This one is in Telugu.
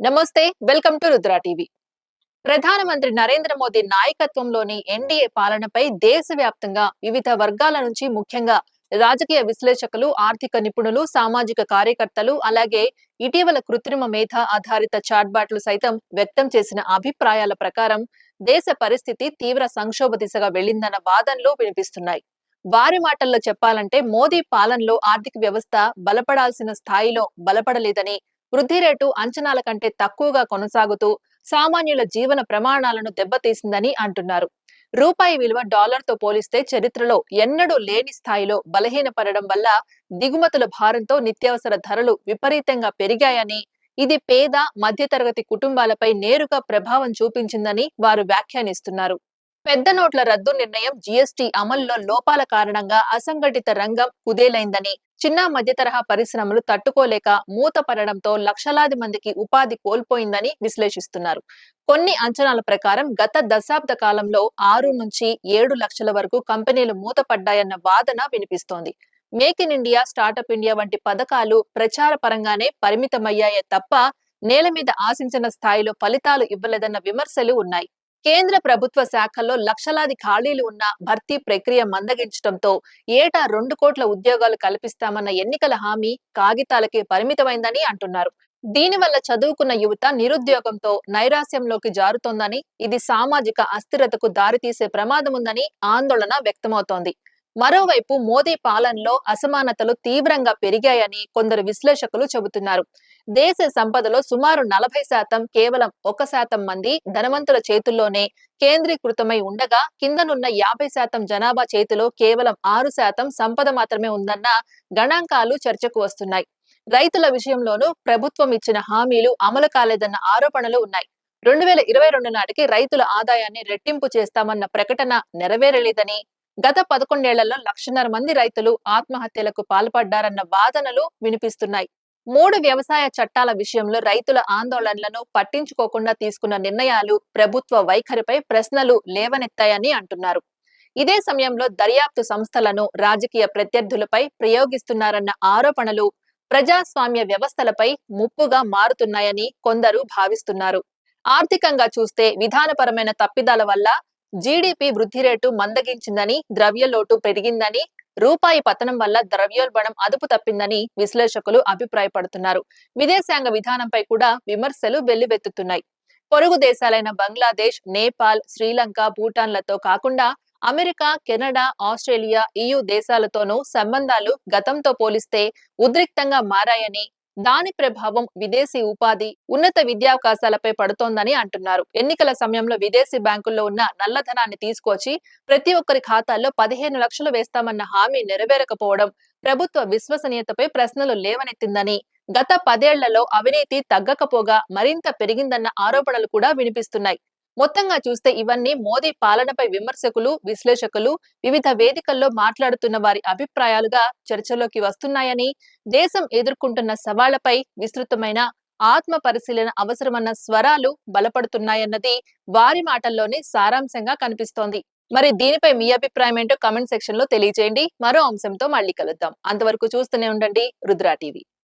నమస్తే వెల్కమ్ టు రుద్ర టీవీ. ప్రధానమంత్రి నరేంద్ర మోదీ నాయకత్వంలోని ఎన్డీఏ పాలనపై దేశవ్యాప్తంగా వివిధ వర్గాల నుంచి ముఖ్యంగా రాజకీయ విశ్లేషకులు ఆర్థిక నిపుణులు సామాజిక కార్యకర్తలు అలాగే ఇటీవల కృత్రిమ మేధ ఆధారిత చాట్బాట్లు సైతం వ్యక్తం చేసిన అభిప్రాయాల ప్రకారం దేశ పరిస్థితి తీవ్ర సంక్షోభ దిశగా వెళ్ళిందన్న వాదనలు వినిపిస్తున్నాయి. వారి మాటల్లో చెప్పాలంటే మోదీ పాలనలో ఆర్థిక వ్యవస్థ బలపడాల్సిన స్థాయిలో బలపడలేదని వృద్ధి రేటు అంచనాల కంటే తక్కువగా కొనసాగుతూ సామాన్యుల జీవన ప్రమాణాలను దెబ్బతీసిందని అంటున్నారు. రూపాయి విలువ డాలర్తో పోలిస్తే చరిత్రలో ఎన్నడూ లేని స్థాయిలో బలహీనపడడం వల్ల దిగుమతుల భారంతో నిత్యావసర ధరలు విపరీతంగా పెరిగాయని ఇది పేద మధ్యతరగతి కుటుంబాలపై నేరుగా ప్రభావం చూపించిందని వారు వ్యాఖ్యానిస్తున్నారు. పెద్ద నోట్ల రద్దు నిర్ణయం జీఎస్టీ అమల్లో లోపాల కారణంగా అసంఘటిత రంగం కుదేలైందని చిన్న మధ్య తరహా పరిశ్రమలు తట్టుకోలేక మూతపడడంతో లక్షలాది మందికి ఉపాధి కోల్పోయిందని విశ్లేషిస్తున్నారు. కొన్ని అంచనాల ప్రకారం గత దశాబ్ద కాలంలో ఆరు నుంచి ఏడు లక్షల వరకు కంపెనీలు మూతపడ్డాయన్న వాదన వినిపిస్తోంది. Make in India startup India వంటి పథకాలు ప్రచార పరంగానే పరిమితమయ్యాయే తప్ప నేల మీద ఆశించిన స్థాయిలో ఫలితాలు ఇవ్వలేదన్న విమర్శలు ఉన్నాయి. కేంద్ర ప్రభుత్వ శాఖల్లో లక్షలాది ఖాళీలు ఉన్న భర్తీ ప్రక్రియ మందగించడంతో ఏటా రెండు కోట్ల ఉద్యోగాలు కల్పిస్తామన్న ఎన్నికల హామీ కాగితాలకే పరిమితమైందని అంటున్నారు. దీనివల్ల చదువుకున్న యువత నిరుద్యోగంతో నైరాశ్యంలోకి జారుతోందని ఇది సామాజిక అస్థిరతకు దారితీసే ప్రమాదముందని ఆందోళన వ్యక్తమవుతోంది. మరోవైపు మోదీ పాలనలో అసమానతలు తీవ్రంగా పెరిగాయని కొందరు విశ్లేషకులు చెబుతున్నారు. దేశ సంపదలో సుమారు నలభై శాతం కేవలం ఒక శాతం మంది ధనవంతుల చేతుల్లోనే కేంద్రీకృతమై ఉండగా కిందనున్న యాభై శాతం జనాభా చేతిలో కేవలం ఆరు శాతం సంపద మాత్రమే ఉందన్న గణాంకాలు చర్చకు వస్తున్నాయి. రైతుల విషయంలోనూ ప్రభుత్వం ఇచ్చిన హామీలు అమలు కాలేదన్న ఆరోపణలు ఉన్నాయి. రెండు వేల ఇరవై రెండు నాటికి రైతుల ఆదాయాన్ని రెట్టింపు చేస్తామన్న ప్రకటన నెరవేరలేదని గత పదకొండేళ్ళలో లక్షన్నర మంది రైతులు ఆత్మహత్యలకు పాల్పడ్డారన్న వాదనలు వినిపిస్తున్నాయి. మూడు వ్యవసాయ చట్టాల విషయంలో రైతుల ఆందోళనలను పట్టించుకోకుండా తీసుకున్న నిర్ణయాలు ప్రభుత్వ వైఖరిపై ప్రశ్నలు లేవనెత్తాయని అంటున్నారు. ఇదే సమయంలో దర్యాప్తు సంస్థలను రాజకీయ ప్రత్యర్థులపై ప్రయోగిస్తున్నారన్న ఆరోపణలు ప్రజాస్వామ్య వ్యవస్థలపై ముప్పుగా మారుతున్నాయని కొందరు భావిస్తున్నారు. ఆర్థికంగా చూస్తే విధానపరమైన తప్పిదాల వల్ల జీడిపి వృద్ధి రేటు మందగించిందని ద్రవ్యలోటు పెరిగిందని రూపాయి పతనం వల్ల ద్రవ్యోల్బణం అదుపు తప్పిందని విశ్లేషకులు అభిప్రాయపడుతున్నారు. విదేశాంగ విధానంపై కూడా విమర్శలు వెల్లువెత్తుతున్నాయి. పొరుగు దేశాలైన బంగ్లాదేశ్ నేపాల్ శ్రీలంక భూటాన్లతో కాకుండా అమెరికా కెనడా ఆస్ట్రేలియా ఇయు దేశాలతోనూ సంబంధాలు గతంతో పోలిస్తే ఉద్రిక్తంగా మారాయని దాని ప్రభావం విదేశీ ఉపాధి ఉన్నత విద్యావకాశాలపై పడుతోందని అంటున్నారు. ఎన్నికల సమయంలో విదేశీ బ్యాంకుల్లో ఉన్న నల్లధనాన్ని తీసుకొచ్చి ప్రతి ఒక్కరి ఖాతాల్లో పదిహేను లక్షలు వేస్తామన్న హామీ నెరవేరకపోవడం ప్రభుత్వ విశ్వసనీయతపై ప్రశ్నలు లేవనెత్తిందని గత పదేళ్ళలో అవినీతి తగ్గకపోగా మరింత పెరిగిందన్న ఆరోపణలు కూడా వినిపిస్తున్నాయి. మొత్తంగా చూస్తే ఇవన్నీ మోదీ పాలనపై విమర్శకులు విశ్లేషకులు వివిధ వేదికల్లో మాట్లాడుతున్న వారి అభిప్రాయాలుగా చర్చలోకి వస్తున్నాయని దేశం ఎదుర్కొంటున్న సవాళ్ళపై విస్తృతమైన ఆత్మ పరిశీలన అవసరమన్న స్వరాలు బలపడుతున్నాయన్నది వారి మాటల్లోనే సారాంశంగా కనిపిస్తోంది. మరి దీనిపై మీ అభిప్రాయం ఏంటో కమెంట్ సెక్షన్లో తెలియజేయండి. మరో అంశంతో మళ్ళీ కలుద్దాం. అంతవరకు చూస్తూనే ఉండండి. రుద్రా టీవీ.